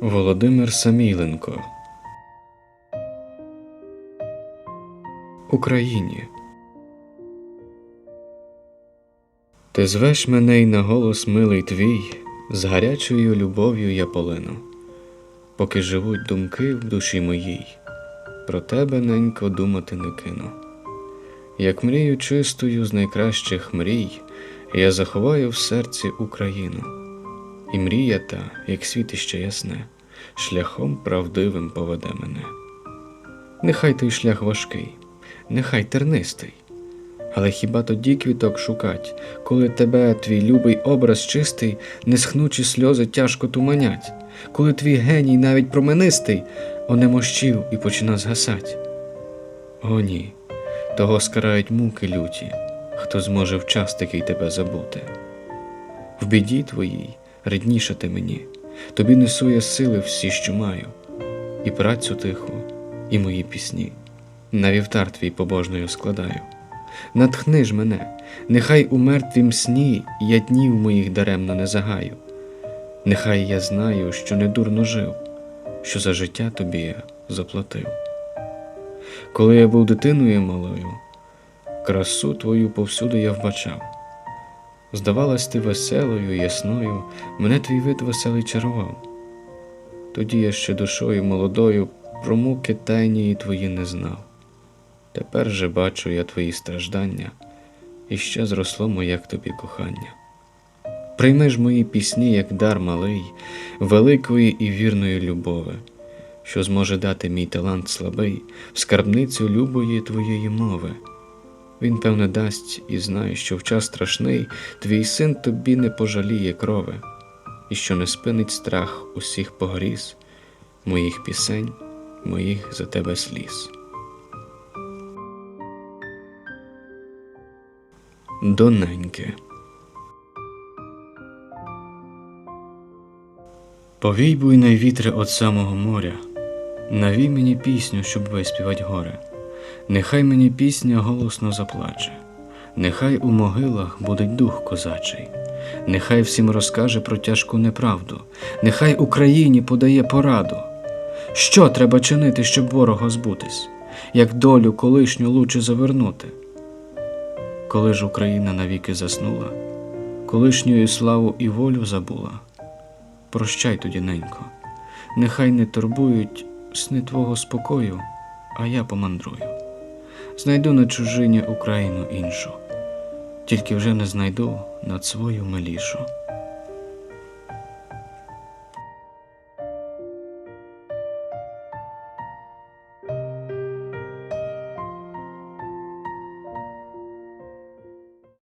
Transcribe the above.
Володимир Самійленко Україні. Ти звеш мене й на голос милий твій, з гарячою любов'ю я полину, поки живуть думки в душі моїй, про тебе, ненько, думати не кину. Як мрію чистою з найкращих мрій, я заховаю в серці Україну, і мрія та, як світище ясне, шляхом правдивим поведе мене. Нехай той шлях важкий, нехай тернистий, але хіба тоді квіток шукать, коли тебе твій любий образ чистий, несхнучі сльози тяжко туманять, коли твій геній навіть променистий онемощів і почина згасать? О, ні, того скарають муки люті, хто зможе вчас такий тебе забути. В біді твоїй ріднішати мені, тобі несу я сили всі, що маю, і працю тиху, і мої пісні, на вівтар твій побожною складаю. Натхни ж мене, нехай у мертвім сні я днів моїх даремно не загаю. Нехай я знаю, що не дурно жив, що за життя тобі я заплатив. Коли я був дитиною малою, красу твою повсюди я вбачав. Здавалась ти веселою, ясною, мене твій вид веселий чарував. Тоді я ще душою молодою про муки тайні твої не знав. Тепер же бачу я твої страждання, і ще зросло моє к тобі кохання. Прийми ж мої пісні, як дар малий, великої і вірної любови, що зможе дати мій талант слабий в скарбницю любої твоєї мови. Він, певне, дасть і знає, що в час страшний твій син тобі не пожаліє крови, і що не спинить страх усіх погріз, моїх пісень, моїх за тебе сліз. Доненьке. Повій буйний вітре от самого моря, навій мені пісню, щоб виспівать горе. Нехай мені пісня голосно заплаче, нехай у могилах буде дух козачий, нехай всім розкаже про тяжку неправду, нехай Україні подає пораду. Що треба чинити, щоб ворога збутись, як долю колишню лучше завернути? Коли ж Україна навіки заснула, колишньою славу і волю забула. Прощай тоді, ненько, нехай не турбують сни твого спокою, а я помандрую. Знайду на чужині Україну іншу, тільки вже не знайду над свою милішу.